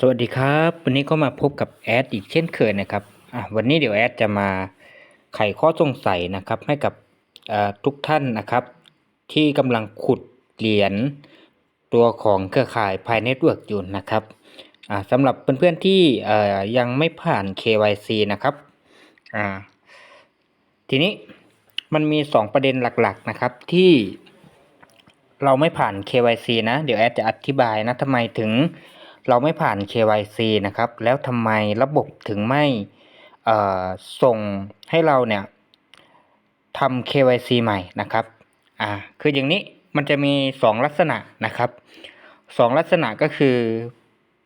สวัสดีครับ วันนี้ก็มาพบกับแอดอีกเช่นเคยนะครับอะวันนี้เดี๋ยวแอดจะมาไขข้อสงสัยนะครับให้กับเอ่อทุกท่านนะครับ ที่กำลังขุดเหรียญตัวของเครือข่ายภายเน็ตเวิร์กอยู่นะครับอ่าสำหรับเพื่อนๆที่เอ่อยังไม่ผ่าน KYC นะครับอ่าทีนี้มันมี 2 ประเด็นหลักๆนะครับที่เราไม่ผ่าน KYC นะ เดี๋ยวแอดจะอธิบายนะทำไมถึง เราไม่ผ่าน KYC นะครับ แล้วทำไมระบบถึงไม่ส่งให้เราเนี่ยทำ KYC ใหม่นะครับ อ่า คืออย่างนี้มันจะมี 2 ลักษณะนะครับสองลักษณะก็คือ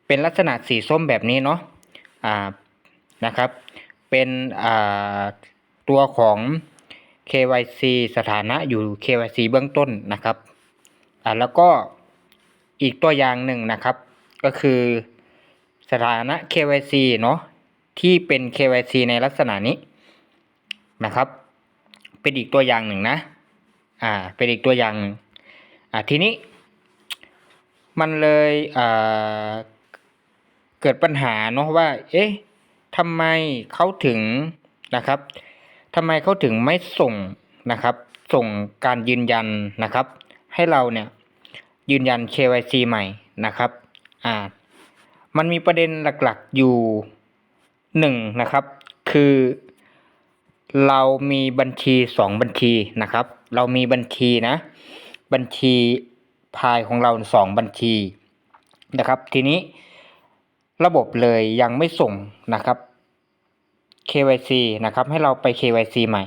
เป็นลักษณะสีส้มแบบนี้เนาะ อ่า นะครับ เป็น อ่า ตัวของ KYC สถานะอยู่ KYC เบื้องต้นนะครับ อ่า แล้วก็อีกตัวอย่างหนึ่งนะครับ ก็คือสถานะ KYC เนาะที่เป็น KYC ในลักษณะนี้นะครับ เป็นอีกตัวอย่างหนึ่งนะ อ่า เป็นอีกตัวอย่างหนึ่งอ่าทีนี้ มันเลยอ่าเกิดปัญหาเนาะว่า เอ๊ะทำไมเขาถึงนะครับทำไมเขาถึงไม่ส่งนะครับ ส่งการยืนยันนะครับ ให้เราเนี่ยยืนยัน KYC ใหม่นะครับ อ่า มันมีประเด็นหลักๆอยู่หนึ่งนะครับ คือ เรามีบัญชีสองบัญชีนะครับ เรามีบัญชีนะ บัญชีพายของเราสองบัญชีนะครับ ทีนี้ระบบเลยยังไม่ส่งนะครับ KYC นะครับ ให้เราไป KYC ใหม่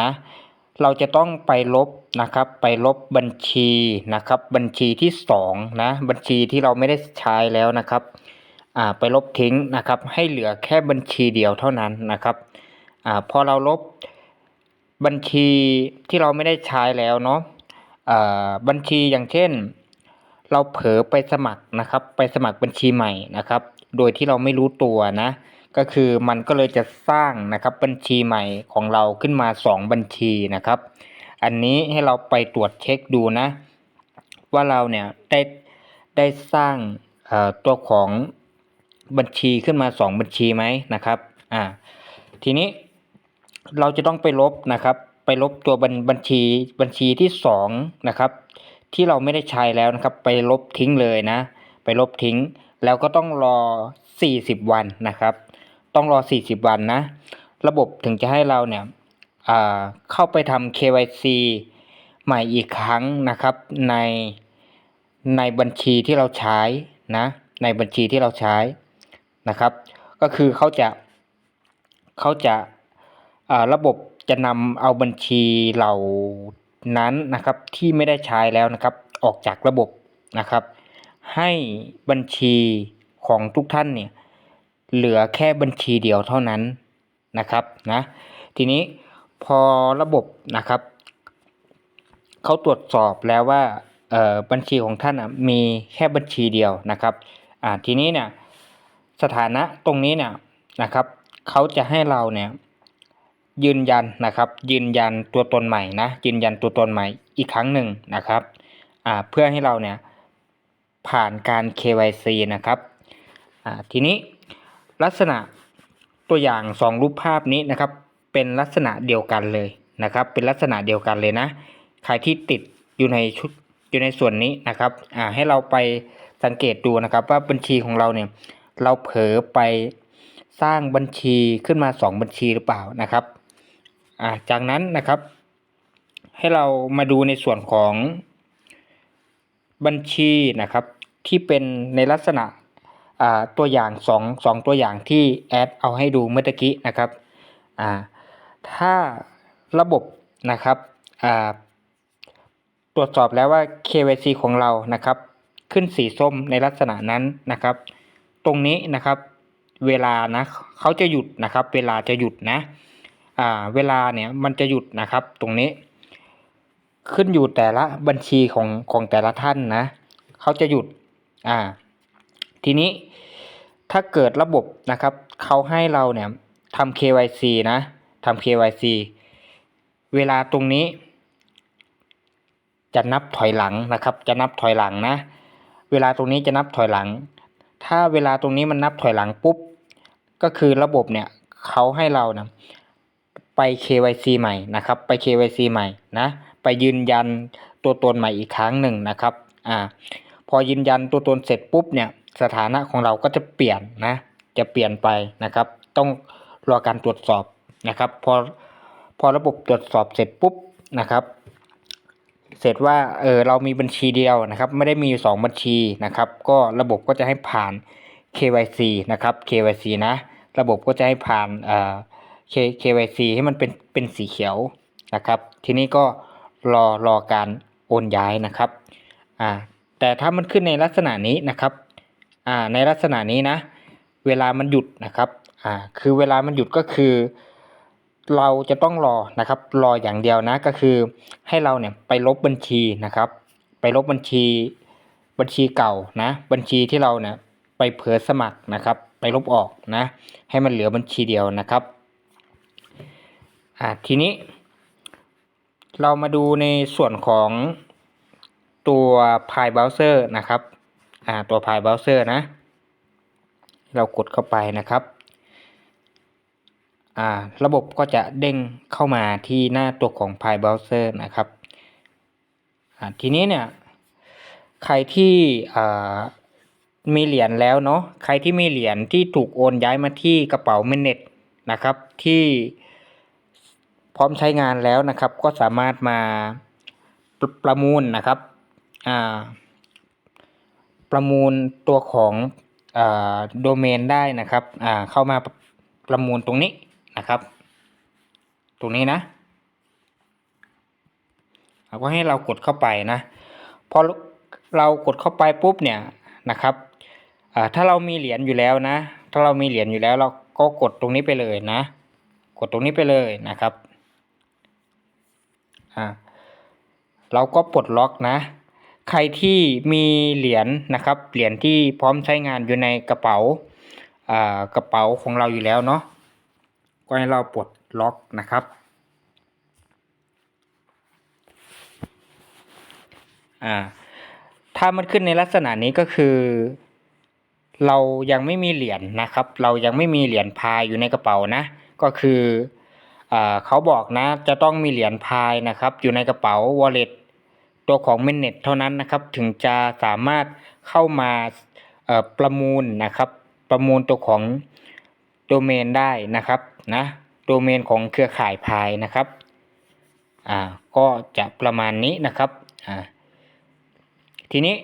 นะ เราจะต้องไปลบนะครับ ไปลบบัญชีนะครับ บัญชีที่สองนะบัญชีที่เราไม่ได้ใช้แล้วนะครับอ่าไปลบทิ้งนะครับ ให้เหลือแค่บัญชีเดียวเท่านั้นนะครับอ่าพอเราลบบัญชีที่เราไม่ได้ใช้แล้วเนาะอ่าบัญชีอย่างเช่น เราเผลอไปสมัครนะครับ ไปสมัครบัญชีใหม่นะครับ โดยที่เราไม่รู้ตัวนะ ก็คือมันก็เลยจะสร้างนะครับบัญชีใหม่ของเราขึ้นมาสองบัญชีนะครับ อันนี้ให้เราไปตรวจเช็คดูนะ ว่าเราเนี่ยได้ได้สร้างตัวของบัญชีขึ้นมาสองบัญชีไหมนะครับอ่าทีนี้เราจะต้องไปลบนะครับ ไปลบตัวบัญบัญชีบัญชีที่สองนะครับที่เราไม่ได้ใช้แล้วนะครับ ไปลบทิ้งเลยนะ ไปลบทิ้ง แล้วก็ต้องรอ 40 วันนะครับ ต้องรอ 40 วันนะ ระบบถึงจะให้เราเนี่ยเข้าไปทำ KYC ใหม่อีกครั้งนะครับในในบัญชีที่เราใช้นะในบัญชีที่เราใช้นะครับ ก็คือเขาจะเขาจะาระบบจะนำเอาบัญชีเหล่านั้นนะครับที่ไม่ได้ใช้แล้วนะครับ ออกจากระบบนะครับ ให้บัญชีของทุกท่านเนี่ย เหลือแค่บัญชีเดียวเท่านั้นนะครับนะทีนี้พอระบบนะครับเขาตรวจสอบแล้วว่าบัญชีของท่านมีแค่บัญชีเดียวนะครับทีนี้เนี่ยสถานะตรงนี้เนี่ยนะครับเขาจะให้เราเนี่ยยืนยันนะครับ ยืนยันตัวตนใหม่นะยืนยันตัวตนใหม่อีกครั้งหนึ่งนะครับเพื่อให้เราเนี่ยผ่านการ KYC นะครับทีนี้ ลักษณะตัวอย่างสองรูปภาพนี้นะครับ เป็นลักษณะเดียวกันเลยนะครับ เป็นลักษณะเดียวกันเลยนะ ใครที่ติดอยู่ในชุดอยู่ในส่วนนี้นะครับ อ่าให้เราไปสังเกตดูนะครับ ว่าบัญชีของเราเนี่ยเราเผลอไปสร้างบัญชีขึ้นมาสองบัญชีหรือเปล่านะครับอ่าจากนั้นนะครับ ให้เรามาดูในส่วนของบัญชีนะครับ ที่เป็นในลักษณะ ตัวอย่างสองสองตัวอย่างที่แอดเอาให้ดูเมื่อตะกี้นะครับถ้าระบบนะครับตรวจสอบแล้วว่า KYC ของเรานะครับ ขึ้นสีส้มในลักษณะนั้นนะครับ ตรงนี้นะครับเวลานะเขาจะหยุดนะครับ เวลาจะหยุดนะเวลาเนี่ยมันจะหยุดนะครับ ตรงนี้ ขึ้นอยู่แต่ละบัญชีของของแต่ละท่านนะเขาจะหยุดอ่า ทีนี้ถ้าเกิดระบบนะครับเขาให้เราเนี่ยทำ KYC นะทำ KYC เวลาตรงนี้ จะนับถอยหลังนะครับ จะนับถอยหลังนะ เวลาตรงนี้จะนับถอยหลัง ถ้าเวลาตรงนี้มันนับถอยหลังปุ๊บ ก็คือระบบเนี่ยเขาให้เรานะไป KYC ใหม่นะครับ ไป KYC ใหม่นะ ไปยืนยันตัวตนใหม่อีกครั้งหนึ่งนะครับ อ่า พอยืนยันตัวตนเสร็จปุ๊บเนี่ย สถานะของเราก็จะเปลี่ยนนะ จะเปลี่ยนไปนะครับ ต้องรอการตรวจสอบนะครับ พอพอระบบตรวจสอบเสร็จปุ๊บนะครับ เสร็จว่าเออเรามีบัญชีเดียวนะครับ ไม่ได้มีอยู่สองบัญชีนะครับ ก็ระบบก็จะให้ผ่าน KYC นะครับ KYC นะ ระบบก็จะให้ผ่านเอ่า K KYC ให้มันเป็นเป็นสีเขียวนะครับ ทีนี้ก็รอรอการโอนย้ายนะครับอ่าแต่ถ้ามันขึ้นในลักษณะนี้นะครับ อ่าในลักษณะนี้นะ เวลามันหยุดนะครับอ่าคือเวลามันหยุดก็คือ เราจะต้องรอนะครับ รออย่างเดียวนะก็คือให้เราเนี่ยไปลบบัญชีนะครับ ไปลบบัญชีบัญชีเก่านะ บัญชีที่เราเนี่ยไปเผลอสมัครนะครับ ไปลบออกนะ ให้มันเหลือบัญชีเดียวนะครับอ่าทีนี้ เรามาดูในส่วนของตัว Pi Browser นะครับ อ่าตัว Pi Browser นะ เรากดเข้าไปนะครับอ่าระบบก็จะเด้งเข้ามาที่หน้าตัวของ Pi Browser นะครับอ่าทีนี้เนี่ยใครที่อ่ามีเหรียญแล้วเนาะใครที่มีเหรียญที่ถูกโอนย้ายมาที่กระเป๋าเมเน็ตนะครับ ที่พร้อมใช้งานแล้วนะครับ ก็สามารถมาปรประมูลนะครับอ่า ประมูลตัวของโดเมนได้นะครับเข้ามาประมูลตรงนี้นะครับ ตรงนี้นะเราก็ให้เรากดเข้าไปนะพอเรากดเข้าไปปุ๊บเนี่ยนะครับถ้าเรามีเหรียญอยู่แล้วนะ ถ้าเรามีเหรียญอยู่แล้วเราก็กดตรงนี้ไปเลยนะ กดตรงนี้ไปเลยนะครับอ่าเราก็ปลดล็อกนะ ใครที่มีเหรียญนะครับ เหรียญที่พร้อมใช้งานอยู่ในกระเป๋าอ่ากระเป๋าของเราอยู่แล้วเนาะ ก็ให้เราปลดล็อกนะครับ อ่า ถ้ามันขึ้นในลักษณะนี้ก็คือ เรายังไม่มีเหรียญนะครับ เรายังไม่มีเหรียญพายอยู่ในกระเป๋านะ ก็คืออเขาบอกนะจะต้องมีเหรียญพายนะครับ อยู่ในกระเป๋า wallet ตััวของ Mainnet เท่านั้นนะครับถึงจะสามารถเข้ามาประมูลนะครับ ประมูลตัวของโดเมนได้นะครับนะโดเมนของเครือข่ายพายนะครับอ่าก็จะประมาณนี้นะครับอ่าทีนี้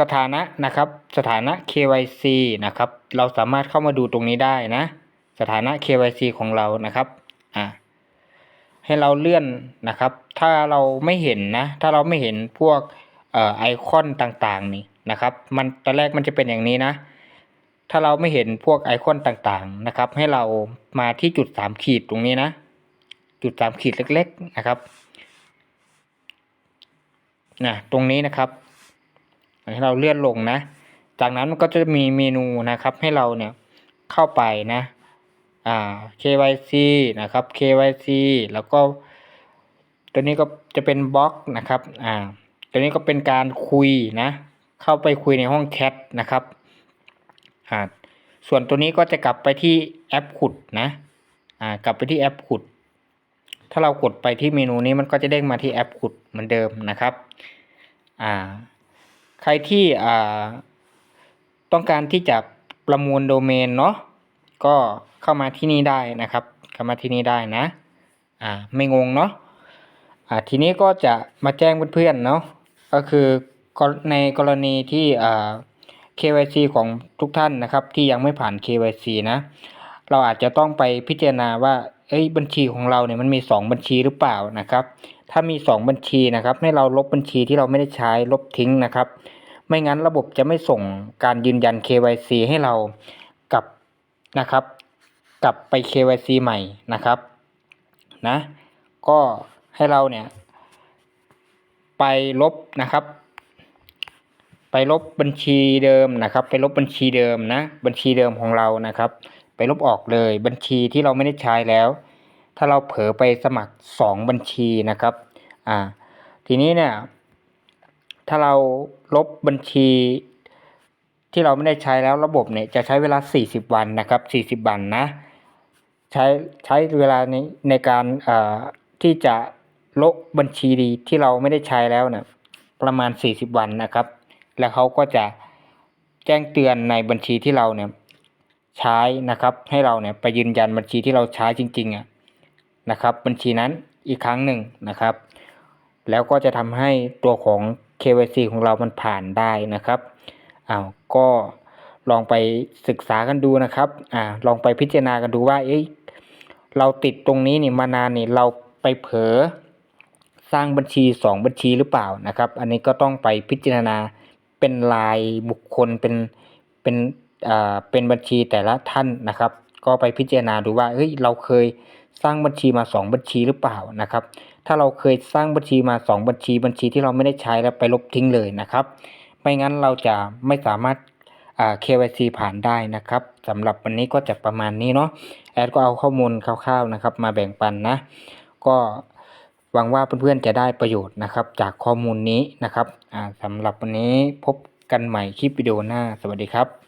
สถานะนะครับสถานะ KYC นะครับ เราสามารถเข้ามาดูตรงนี้ได้นะ สถานะ KYC ของเรานะครับอ่า ให้เราเลื่อนนะครับ ถ้าเราไม่เห็นนะ ถ้าเราไม่เห็นพวกออไอคอนต่างๆนี่นะครับ มันตอนแรกมันจะเป็นอย่างนี้นะ ถ้าเราไม่เห็นพวกไอคอนต่างๆนะครับ ให้เรามาที่จุดสามขีดตรงนี้นะ จุดสามขีดเล็ก ๆนะครับนะตรงนี้นะครับ ให้เราเลื่อนลงนะ จากนั้นมันก็จะมีเมนูนะครับ ให้เราเนี่ยเข้าไปนะ อ่า KYC นะครับ KYC แล้วก็ตัวนี้ก็จะเป็นบล็อกนะครับ อ่า ตัวนี้ก็เป็นการคุยนะ เข้าไปคุยในห้องแชทนะครับ อ่า ส่วนตัวนี้ก็จะกลับไปที่แอปขุดนะ อ่า กลับไปที่แอปขุด ถ้าเรากดไปที่เมนูนี้มันก็จะเด้งมาที่แอปขุดเหมือนเดิมนะครับ อ่า ใครที่ อ่า ต้องการที่จะประมูลโดเมนเนาะ ก็เข้ามาที่นี่ได้นะครับ เข้ามาที่นี่ได้นะ อ่าไม่งงเนาะอ่าทีนี้ก็จะมาแจ้งเพื่อนๆเนาะก็คือในกรณีที่อ่า KYC ของทุกท่านนะครับ ที่ยังไม่ผ่าน KYC นะ เราอาจจะต้องไปพิจารณาว่าเอ้ยบัญชีของเราเนี่ยมันมีสองบัญชีหรือเปล่านะครับ ถ้ามีสองบัญชีนะครับ ให้เราลบบัญชีที่เราไม่ได้ใช้ลบทิ้งนะครับ ไม่งั้นระบบจะไม่ส่งการยืนยัน KYC ให้เรา นะครับ กลับไป KYC ใหม่นะครับนะก็ให้เราเนี่ยไปลบนะครับ ไปลบบัญชีเดิมนะครับ ไปลบบัญชีเดิมนะ บัญชีเดิมของเรานะครับ ไปลบออกเลยบัญชีที่เราไม่ได้ใช้แล้ว ถ้าเราเผลอไปสมัครสองบัญชีนะครับอ่าทีนี้เนี่ยถ้าเราลบบัญชี ที่เราไม่ได้ใช้แล้วระบบเนี่ยจะใช้เวลา 40 วันนะครับ 40 วันนะ ใช้ใช้เวลาในในการที่จะลบบัญชีดีที่เราไม่ได้ใช้แล้วเนี่ยประมาณ 40 วันนะครับ แล้วเขาก็จะแจ้งเตือนในบัญชีที่เราเนี่ยใช้นะครับ ให้เราเนี่ยไปยืนยันบัญชีที่เราใช้จริงๆอะนะครับ บัญชีนั้นอีกครั้งหนึ่งนะครับ แล้วก็จะทำให้ตัวของ KYC ของเรามันผ่านได้นะครับ อ้าวก็ลองไปศึกษากันดูนะครับอ่าลองไปพิจารณากันดูว่าเอ้ยเราติดตรงนี้นี่มานานนี่เราไปเผลอสร้างบัญชีสองบัญชีหรือเปล่านะครับ อันนี้ก็ต้องไปพิจารณาเป็นรายบุคคลเป็นเป็นอ่าเป็นบัญชีแต่ละท่านนะครับ ก็ไปพิจารณาดูว่าเฮ้ยเราเคยสร้างบัญชีมาสองบัญชีหรือเปล่านะครับ ถ้าเราเคยสร้างบัญชีมา 2 บัญชี บัญชีที่เราไม่ได้ใช้แล้วไปลบทิ้งเลยนะครับ ไม่งั้นเราจะไม่สามารถ KYC ผ่านได้นะครับสำหรับวันนี้ก็จะประมาณนี้เนาะแอดก็เอาข้อมูลคร่าวๆนะครับ มาแบ่งปันนะ ก็หวังว่าเพื่อนๆจะได้ประโยชน์นะครับ จากข้อมูลนี้นะครับสำหรับวันนี้พบกันใหม่คลิปวิดีโอหน้า สวัสดีครับ